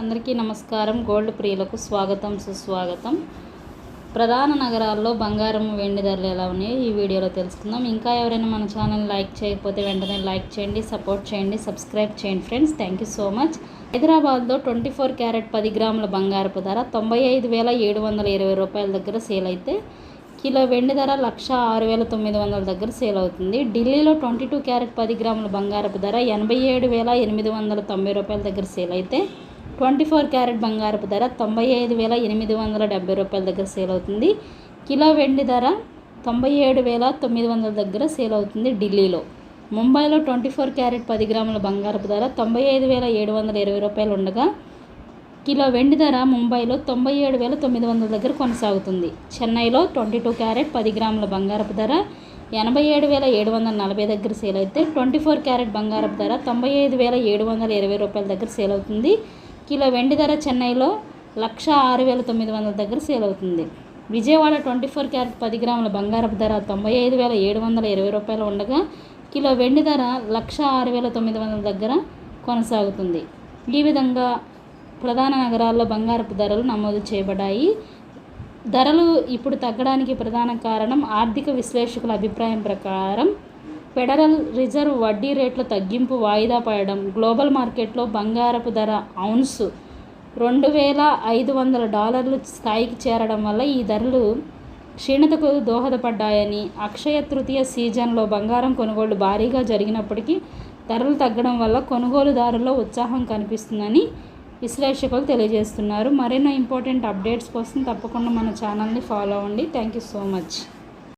అందరికీ నమస్కారం. గోల్డ్ ప్రియులకు స్వాగతం సుస్వాగతం. ప్రధాన నగరాల్లో బంగారం వెండి ధరలు ఎలా ఉన్నాయో ఈ వీడియోలో తెలుసుకుందాం. ఇంకా ఎవరైనా మన ఛానల్ లైక్ చేయకపోతే వెంటనే లైక్ చేయండి సపోర్ట్ చేయండి సబ్స్క్రైబ్ చేయండి friends. Thank you so much. హైదరాబాద్లో ట్వంటీ ఫోర్ క్యారెట్ పది గ్రాముల బంగారపు ధర తొంభై ఐదు వేల ఏడు వందల ఇరవై రూపాయల దగ్గర సేల్ అయితే కిలో వెండి ధర లక్ష ఆరు వేల తొమ్మిది వందల దగ్గర సేల్ అవుతుంది. ఢిల్లీలో ట్వంటీ టూ క్యారెట్ పది గ్రాముల బంగారపు ధర ఎనభై ఏడు వేల ఎనిమిది వందల తొంభై రూపాయల దగ్గర సేల్ అయితే ట్వంటీ ఫోర్ క్యారెట్ బంగారపు ధర తొంభై ఐదు వేల ఎనిమిది వందల డెబ్బై రూపాయల దగ్గర సేల్ అవుతుంది. కిలో వెండి ధర తొంభై ఏడు వేల తొమ్మిది వందల దగ్గర సేల్ అవుతుంది ఢిల్లీలో. ముంబైలో ట్వంటీ ఫోర్ క్యారెట్ పది గ్రాముల బంగారపు ధర తొంభై ఐదు వేల ఏడు వందల ఇరవై రూపాయలు ఉండగా కిలో వెండి ధర ముంబైలో తొంభై ఏడు వేల తొమ్మిది వందల దగ్గర కొనసాగుతుంది. చెన్నైలో ట్వంటీ టూ క్యారెట్ పది గ్రాముల బంగారపు ధర ఎనభై ఏడు వేల ఏడు వందల నలభై దగ్గర సేల్ అయితే ట్వంటీ ఫోర్ క్యారెట్ బంగారపు ధర తొంభై ఐదు వేల ఏడు వందల ఇరవై రూపాయల దగ్గర సేల్ అవుతుంది. కిలో వెండి ధర చెన్నైలో లక్ష ఆరు వేల తొమ్మిది వందల దగ్గర సేల్ అవుతుంది. విజయవాడ ట్వంటీ ఫోర్ క్యారెట్ పది గ్రాముల బంగారపు ధర తొంభై ఐదు వేల ఏడు వందల ఇరవై రూపాయలు ఉండగా కిలో వెండి ధర లక్ష ఆరు వేల తొమ్మిది వందల దగ్గర కొనసాగుతుంది. ఈ విధంగా ప్రధాన నగరాల్లో బంగారపు ధరలు నమోదు చేయబడ్డాయి. ధరలు ఇప్పుడు తగ్గడానికి ప్రధాన కారణం ఆర్థిక విశ్లేషకుల అభిప్రాయం ప్రకారం ఫెడరల్ రిజర్వ్ వడ్డీ రేట్ల తగ్గింపు వాయిదా పడడం గ్లోబల్ మార్కెట్లో బంగారపు ధర ఔన్స్ రెండు వేల ఐదు వందల డాలర్లు స్థాయికి చేరడం వల్ల ఈ ధరలు క్షీణతకు దోహదపడ్డాయని అక్షయ తృతీయ సీజన్లో బంగారం కొనుగోళ్ళు భారీగా జరిగినప్పటికీ ధరలు తగ్గడం వల్ల కొనుగోలుదారుల్లో ఉత్సాహం కనిపిస్తుందని విశ్లేషకులు తెలియజేస్తున్నారు. మరెన్నో ఇంపార్టెంట్ అప్డేట్స్ కోసం తప్పకుండా మన ఛానల్ని ఫాలో అవ్వండి. Thank you so much.